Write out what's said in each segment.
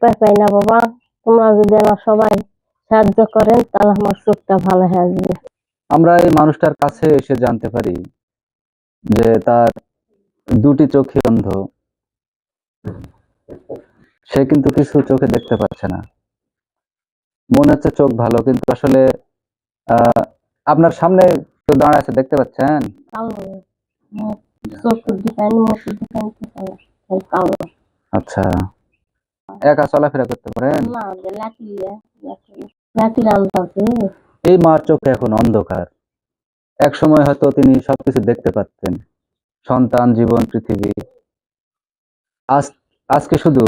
পাই না বাবা তোমরা যদি আমার সবাই সাহায্য করেন তাহলে আমার চোখটা ভালো হয়ে আসবে। আমরা এই মানুষটার কাছে এসে জানতে পারি যে তার দুটি চোখই অন্ধ। সে কিন্তু কিছু চোখে দেখতে পাচ্ছে না। মনে হচ্ছে চোখ ভালো কিন্তু আসলে আহ আপনার সামনে কেউ দাঁড়ায় আছে দেখতে পাচ্ছেন? চোখ আচ্ছা। একা চলাফেরা করতে পারেন? এই মার চোখে এখন অন্ধকার। এক সময় হয়তো তিনি সবকিছু দেখতে পারতেন। সন্তান জীবন পৃথিবী। আজ আজকে শুধু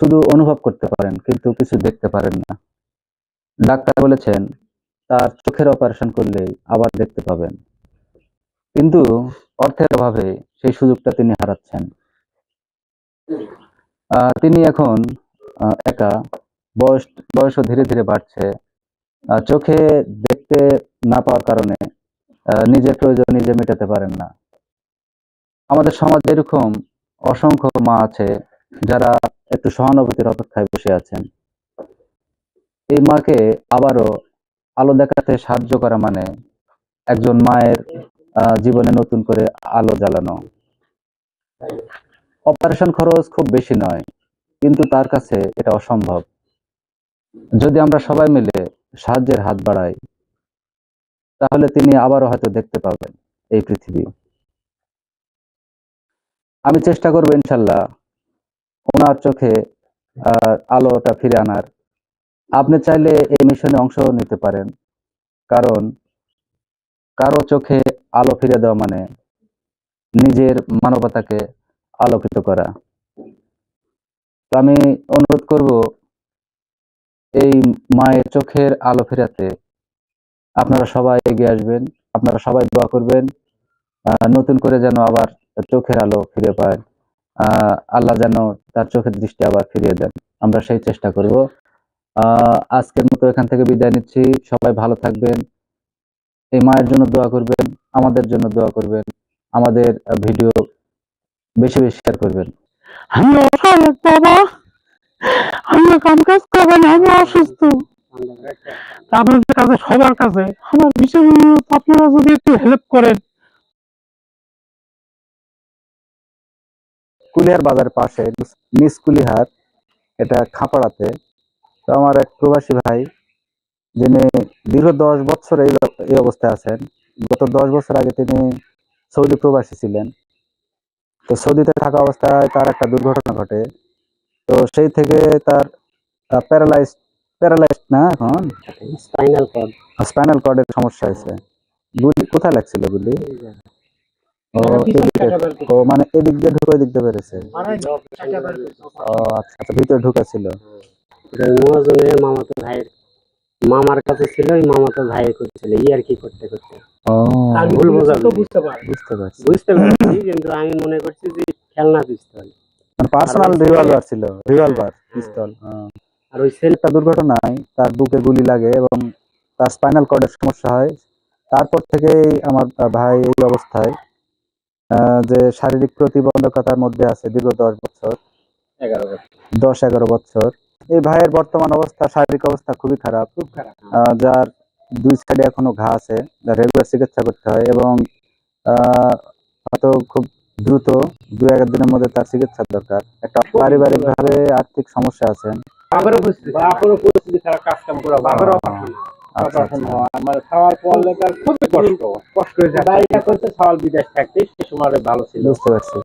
শুধু অনুভব করতে পারেন কিন্তু কিছু দেখতে পারেন না। ডাক্তার বলেছেন তার চোখের অপারেশন করলেই আবার দেখতে পাবেন। কিন্তু অর্থের অভাবে সেই সুযোগটা তিনি হারাচ্ছেন। তিনি এখন একা, বয়স, বয়সও ধীরে ধীরে বাড়ছে। চোখে দেখতে না পাওয়ার কারণে নিজের প্রয়োজন নিজে মেটাতে পারেন না। আমাদের সমাজে এরকম অসংখ্য মা আছে যারা একটু সহানুভূতির অপেক্ষায় বসে আছেন। এই মাকে আবারও আলো দেখাতে সাহায্য করা মানে একজন মায়ের জীবনে নতুন করে আলো জ্বালানো। অপারেশন খরচ খুব বেশি নয়, কিন্তু তার কাছে এটা অসম্ভব। যদি আমরা সবাই মিলে সাহায্যের হাত বাড়াই, তাহলে তিনি আবারও হয়তো দেখতে পাবেন এই পৃথিবী। আমি চেষ্টা করব ইনশাল্লাহ ওনার চোখে আলোটা ফিরে আনার। আপনি চাইলে এই মিশনে অংশ নিতে পারেন, কারণ কারও চোখে আলো ফিরে দেওয়া মানে নিজের মানবতাকে আলোকিত করা। তো আমি অনুরোধ করব, এই মায়ের চোখের আলো ফেরাতে আপনারা সবাই এগিয়ে আসবেন, আপনারা সবাই দোয়া করবেন নতুন করে যেন আবার চোখের আলো ফিরে পায় আল্লাহ যেন তার চোখের দৃষ্টি আবার ফিরিয়ে দেন। আমরা সেই চেষ্টা করব। আজকের মতো এখান থেকে বিদায় নিচ্ছি। সবাই ভালো থাকবেন। এই মায়ের জন্য দোয়া করবেন, আমাদের জন্য দোয়া করবেন। আমাদের ভিডিও বেশি বেশি শেয়ার করবেন। আমি অসহায় বাবা। আমি কাম কাজ করব না আমি অসুস্থ। আপনাদের কাছে সবার কাছে আমার বিশেষ অনুরোধ আপনারা যদি একটু হেল্প করেন। কুলিয়ার বাজার পাশে নিস কুলিহাট এটা খাপাড়াতে। তো আমার এক প্রবাসী ভাই যিনি দীর্ঘ দশ বছর এই এই অবস্থায় আছেন। গত দশ বছর আগে তিনি সৌদি প্রবাসী ছিলেন। তো সৌদিতে থাকা অবস্থায় তার একটা দুর্ঘটনা ঘটে। তো সেই থেকে তার প্যারালাইজ প্যারালাইজ না এখন? স্পাইনাল কর্ড স্পাইনাল কর্ডের সমস্যা হয়েছে। গুলি কোথায় লাগছিল গুলি ও এদিকে ও মানে এদিক দিয়ে ঢুকে এদিক দিয়ে বেড়েছে ও আচ্ছা আচ্ছা ভিতরে ঢুকা ছিল মামাতো ভাইয়ের মামার কাছে ছিল ওই মামাতো ভাই করছিল ই আর কি করতে করতে। ও। ভুল বোঝা বুঝতে পারি বুঝতে পারছি। বুঝতে পারছি কিন্তু আমি মনে করছি যে খেলনা পিস্তল। পার্সোনাল রিভলভার ছিল রিভলভার পিস্তল আর ওই সেল একটা দুর্ঘটনায় তার বুকে গুলি লাগে এবং তার স্পাইনাল কর্ডের সমস্যা হয়। তারপর থেকেই আমার ভাই এই অবস্থায় আহ, যে শারীরিক প্রতিবন্ধকতার মধ্যে আছে দীর্ঘ দশ বছর। এগারো দশ এগারো বছর। এই ভাইয়ের বর্তমান অবস্থা শারীরিক অবস্থা খুবই খারাপ। খুব খারাপ। আহ, যার দুই সাইডে এখনও ঘা আছে রেগুলার চিকিৎসা করতে হয় এবং আহ, হয়তো খুব দ্রুত দু এক দিনের মধ্যে তার চিকিৎসার দরকার। একটা পারিবারিক ভাবে আর্থিক সমস্যা ছিল। বুঝতে পারছি।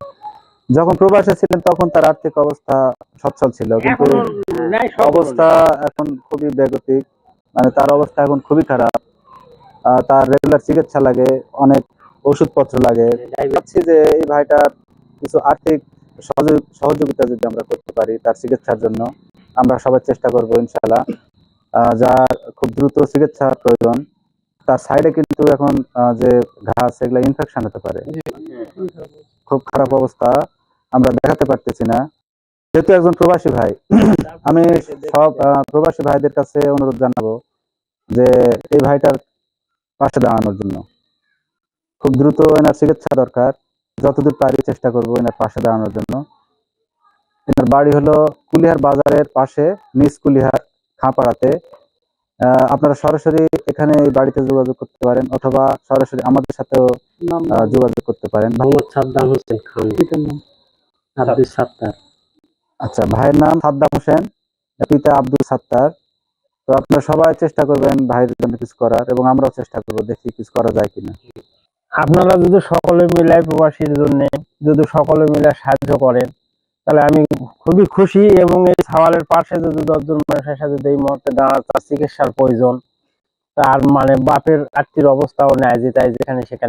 যখন প্রবাসে ছিলেন তখন তার আর্থিক অবস্থা সচ্ছল ছিল কিন্তু অবস্থা এখন খুবই বেগতিক। মানে তার অবস্থা এখন খুবই খারাপ। তার রেগুলার চিকিৎসা লাগে অনেক ওষুধপত্র লাগে। ভাবছি যে এই ভাইটার কিছু আর্থিক সহযোগিতা যদি আমরা করতে পারি তার চিকিৎসার জন্য আমরা সবাই চেষ্টা করব ইনশাল্লাহ আহ, যার খুব দ্রুত চিকিৎসা প্রয়োজন তার সাইডে কিন্তু এখন আহ, যে ঘাস এগুলো ইনফেকশন হতে পারে। খুব খারাপ অবস্থা। আমরা দেখাতে পারতেছি না। যেহেতু একজন প্রবাসী ভাই আমি সব প্রবাসী ভাইদের কাছে অনুরোধ জানাব যে এই ভাইটার পাশে দাঁড়ানোর জন্য। খুব দ্রুত এনার চিকিৎসা দরকার যতদূর পারি চেষ্টা করব এনার পাশে দাঁড়ানোর জন্য। এনার বাড়ি হলো কুলিহার বাজারের পাশে নিচ কুলিহার খাঁপাড়াতে। আহ, আপনারা সরাসরি এখানে এই বাড়িতে যোগাযোগ করতে পারেন অথবা সরাসরি আমাদের সাথেও যোগাযোগ করতে পারেন। মোহাম্মদ সাদ্দাম হোসেন খান। আব্দুল সাত্তার। আচ্ছা ভাইয়ের নাম সাদ্দাম হোসেন পিতা আব্দুল সাত্তার। তো আপনারা সবাই চেষ্টা করবেন ভাইয়ের জন্য কিছু করার এবং আমরাও চেষ্টা করব দেখি কিছু করা যায় কিনা। আপনারা যদি সকলে মিলে প্রবাসীর জন্য যদি সকলে মিলে সাহায্য করেন তাহলে আমি খুবই খুশি এবং এই সওয়ালের পাশে যদি দশজন মানুষের সাথে এই মুহূর্তে দাঁড়া তার চিকিৎসার প্রয়োজন তার মানে বাপের আত্মীয় অবস্থাও নেয় যে তাই যেখানে সেখানে